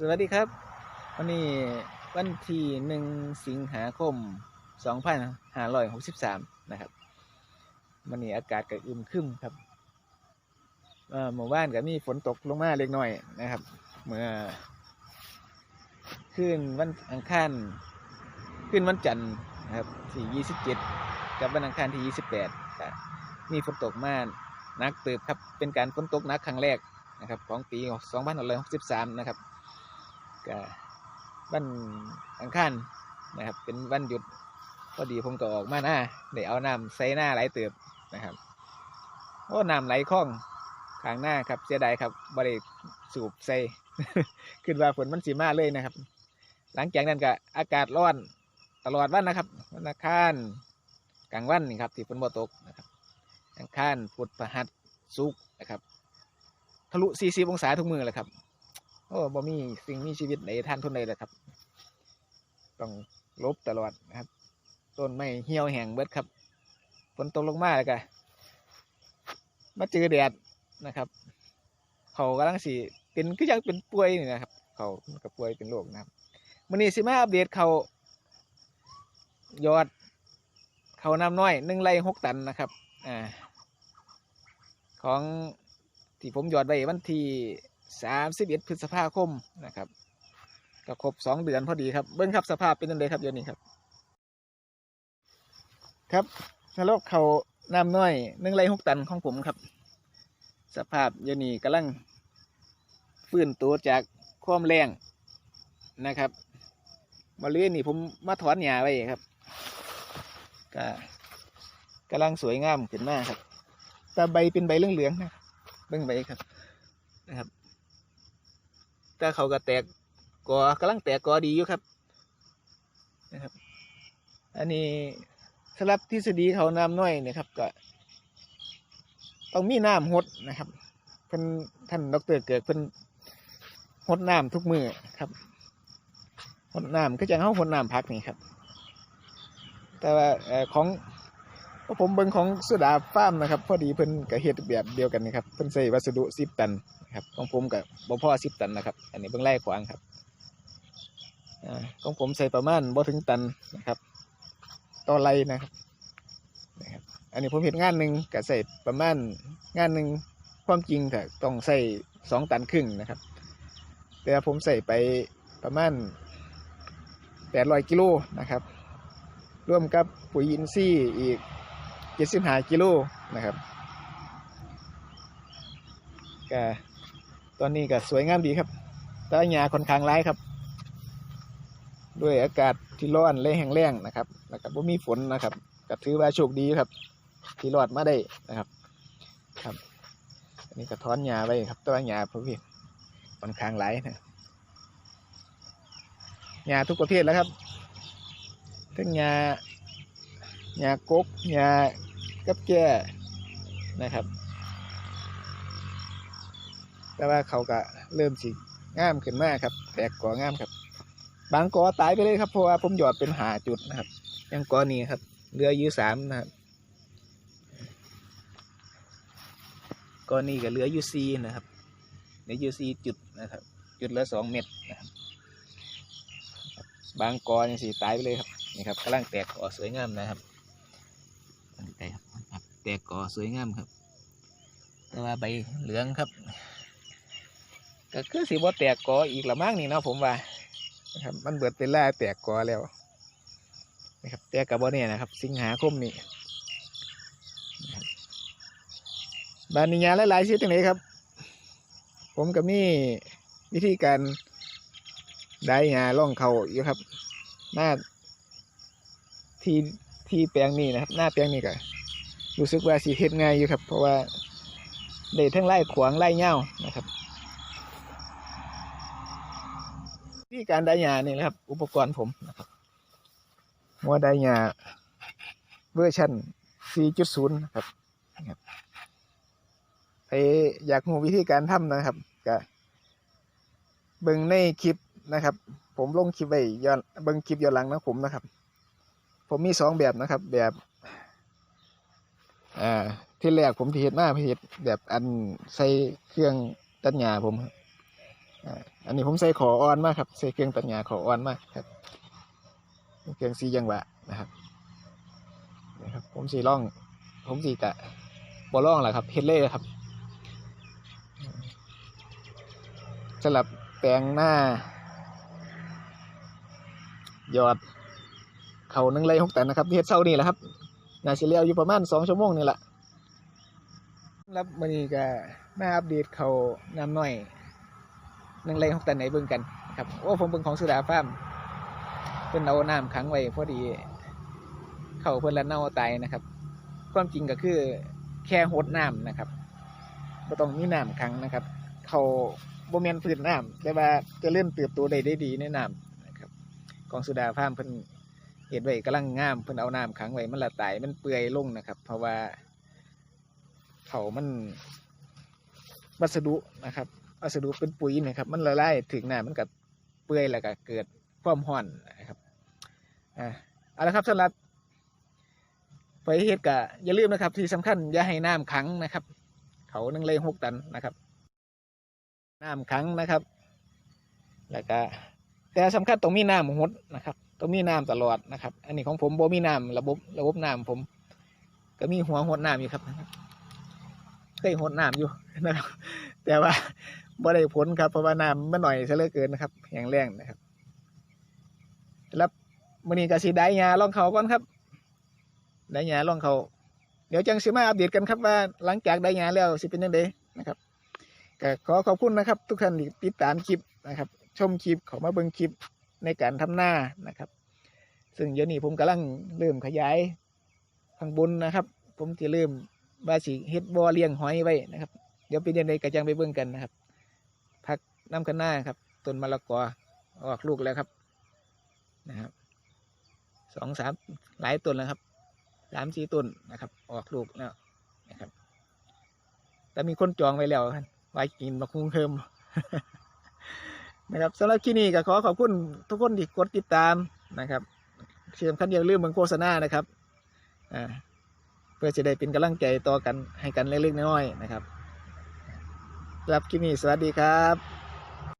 สวัสดีครับ วันนี้วันที่หนึ่งสิงหาคมสองพันห้าร้อยหกสิบสามนะครับวันนี้อากาศก็อึมครึมครับเมื่อวานก็มีฝนตกลงมาเล็กน้อยนะครับ เมื่อคืนวันอังคารคืนวันจันทร์นะครับที่ยี่สิบเจ็ดกับวันอังคารที่ยี่สิบแปดมีฝนตกมาหนักเติบครับเป็นการฝนตกนักครั้งแรกนะครับของปี 2563 นะครับ ก็วันอังคารนะครับ เป็นวันหยุดพอดีผมก็ออกมาหน้าได้เอาน้ำใส่หน้าไหลเติบนะครับโอ้น้ำไหลคล่องข้างหน้าครับเสียดายครับบริสูบใส่ขึ้นว่าฝนมันสีมาเลยนะครับ หลังจากนั้นก็อากาศร้อนตลอดวันนะครับวันอังคารกลางวันนี่ครับที่ฝนบ่ตกนะครับอังคารพุธพฤหัสศุกร์นะครับ ทะลุ 40 องศาทุกมือเลยครับ โอ้บ่มีสิ่งมีชีวิตใดท่านทุนใดเลยครับ ต้องลบตลอดนะครับ ต้นไม้เหี่ยวแห้งเบิดครับฝนตกลงมาแล้วก็มาเจอแดดนะครับ เขากำลังสีเป็นก็ยังเป็นป่วยนี่นะครับ เขากับป่วยเป็นโรคนะครับวันนี้สิมาอัปเดตเขายอดเขาน้ำน้อยหนึ่งไร่หกตันนะครับอ่าของที่ผมยอดไว้วันที่ สามสิบเอ็ดพฤษภาคมนะครับก็ครบสองเดือนพอดีครับเบิ้งครับสภาพเป็นยังไงครับเดี๋ยวนี้ครับ ครับนรกเขาน้ำน้อยหนึ่งไรหกตันของผมครับ สภาพเดี๋ยวนี้กำลังฟื้นตัวจากความแรงนะครับบริเวณนี้ผมมาถอนหญ้าไว้ครับก็กำลังสวยงามขึ้นมากครับแตาใบเป็นใบเหลืองๆนะเบิ่งใบครับนะครับ แต่เขาก็แตกกอกำลังแตกกอดีอยู่ครับนะครับ อันนี้สำหรับทฤษฎีเขาน้ำน้อยเนี่ยครับก็ต้องมีน้ำหดนะครับเพิ่นท่านดรเกิดเพิ่นหดน้ำทุกมือครับหดน้ำก็จะเข้าหดน้ำพักนี่ครับ แต่ว่าของ พราะผมเบิ่งของสุดาฟาร์มนะครับ พอดีเพิ่นก็เฮ็ดแบบเดียวกันนะครับเพิ่นใส่วัสดุ10ตันครับของผมกับบ่พ่อ10ตันนะครับ อันนี้เบิ่งไล่ขวางครับอ่าของผมใส่ประมาณบ่ถึงตันนะครับต่อไรนะครับนะครับ อันนี้ผมเฮ็ดงานหนึ่งก็ใส่ประมาณงานหนึ่งความจริงก็ต้องใส่สองตันครึ่งนะครับ แต่ผมใส่ไปประมาณ800กิโลนะครับ ร่วมกับปุ๋ยอินทรีย์อีก 75กิโลนะครับก็ตอนนี้ก็สวยงามดีครับแตหญ้าค่อนข้างร้ายครับ ด้วยอากาศที่ร้อนและแห้งแล้งนะครับ แล้วก็บ่มีฝนนะครับก็ถือว่าโชคดีครับ ที่รอดมาได้นะครับ ครับ อันนี้ก็ถอนหญ้าไว้ครับแตัวาหญ้าพวกนี้ค่อนข้างร้ายนะหญ้าทุกประเภทแล้วครับทั้งยายากกยา กับแก่นะครับ แต่ว่าเขาก็เริ่มสิงามขึ้นมากครับ แตกกองามครับ บางกอตายไปเลยครับเพราะว่าผมหยอดเป็นหาจุดนะครับยังกอนี้ครับเรือยื้อสามนะครับกอนี้กับเรือยูซีนะครับเรือยูซีจุดนะครับ จุดละสองเม็ดนะครับบางกอยังสีตายไปเลยครับนี่ครับกำลังแตกกอสวยงามนะครับ ตกกอสวยงามครับ แต่ว่าใบเหลืองครับ ก็คือสีบ่แตกกออีกละมั้งนี่เนาะผมว่านะครับมันเบิดเป็นล่าแตกกอแล้วนะครับแตกกับบ่เนี่ยนะครับ สิงหาคมนี่นะครับานิยาหลายๆชนิดตรงไหนครับ ผมกับนี่วิธีการได้หาล่องเขาอยู่ครับ หน้าที่ที่แปลงนี้นะครับ หน้าแปลงนี้ก็ รู้สึกว่าสีเฮ็ดง่ายอยู่ครับ เพราะว่าได้ทั้งไล่ขวางไล่เง่านะครับที่การได้หญ้านี่นะครับ อุปกรณ์ผมนะครับหัวได้หญ้าเวอร์ชัน4.0นะครับนะครับใครอยากรู้วิธีการทำนะครับก็เบิ่งในคลิปนะครับ ผมลงคลิปไว้ย้อนเบิ่งคลิปย้อนหลังนะผมนะครับ ผมมีสองแบบนะครับ แบบ อ่าที่แรกผมที่เฮ็ดมาผมเฮ็ดแบบอันใส่เครื่องตัดหญ้าผมครับอ่าอันนี้ผมใส่ขออ่อนมากครับใส่เครื่องตัดหญ้าขออ่อนมากครับเครื่องซียังหวะนะครับนะครับ ผมสีร่อง ผมสีกะบอล่องแหละครับเฮดเล่ครับสลับแปลงหน้า ยอด เขานึ่งไรหกแตันนะครับเฮ็ดเช้านี่แหละครับ น่าสิเลี้ยวอยู่ประมาณสองชั่วโมงนี่แหละรับมันนี้ก็มาอัปเดตเขาน้ำน้อยนึ่งไรหกตันไหนเบิ่งกันครับโอ้ผมเบิ่งของสุดาฟาร์มเพิ่นเอาน้ำขังไว้พอดี เขาเพิ่นละเน่าตายนะครับ ความจริงก็คือแค่หดน้ำนะครับบ่ต้องมีน้ำขังนะครับ เขาบ่แม่นพื้นน้ำแต่ว่าจะเลื่อนเติบโตได้ได้ดีในน้ำนะครับ กองสุดาฟาร์มเพิ่น เห็ดไว้กำลังงามเพิ่นเอาน้ำขังไว้มันละตายมันเปื่อยลงนะครับ เพราะว่าเขามันวัสดุนะครับวัสดุเป็นปุ๋ยนะครับ มันละลายถึงน้ำมันกับเปื่อยแล้วก็เกิดความร้อนนะครับอ่าเอาละครับสำหรับไปเฮ็ดกะอย่าลืมนะครับ ที่สำคัญอย่าให้น้ำขังนะครับ เขานึ่งเลยหกตันนะครับน้ำขังนะครับ แล้วก็แต่สำคัญต้องมีน้ำหดนะครับ ต้องมีน้ำตลอดนะครับ อันนี้ของผมบ่มีน้ำระบบระบบน้ำผม ก็มีหัวหดน้ำอยู่ครับเคยหดน้ำอยู่นะครับ แต่ว่าบ่ได้ผลครับเพราะว่าน้ำมันหน่อยซะเหลือเกินนะครับแห้งแล้งนะครับแล้วมื้อนี้กสิได้หญ้าลองเขาก่อนครับ ได้หญ้าลองเขาเดี๋ยวจังสิมาอัปเดตกันครับว่าหลังจากได้หญ้าแล้วสิเป็นยังไงนะครับก็ขอขอบคุณนะครับ ทุกท่านที่ติดตามคลิปนะครับ ชมคลิปขอมาเบิ่งคลิป ในการทำหน้านะครับ ซึ่งเดี๋ยวนี้ผมกำลังเริ่มขยายข้างบนนะครับ ผมจะเริ่มบาสิเฮ็ดบ่อเลี้ยงหอยไว้นะครับ เดี๋ยวเป็นยังไงก็จังไปเบิ่งกันนะครับพักน้ำกันหน้าครับต้นมะละกอออกลูกแล้วครับนะครับสองสามหลายต้นแล้วครับสามสี่ต้นนะครับ ออกลูกแล้วนะครับ แต่มีคนจองไว้แล้วครับไว้กินมาคุ้งเพิ่ม นะครับสำหรับที่นี่ก็ขอขอบคุณทุกคนที่กดติดตามนะครับเชื่อมคันอย่าลืมเมืองโฆษณานะครับอ่าเพื่อจะได้เป็นกำลังใจต่อกันให้กันเล็กๆน้อยๆนะครับสำหรับคลิปนี้สวัสดีครับ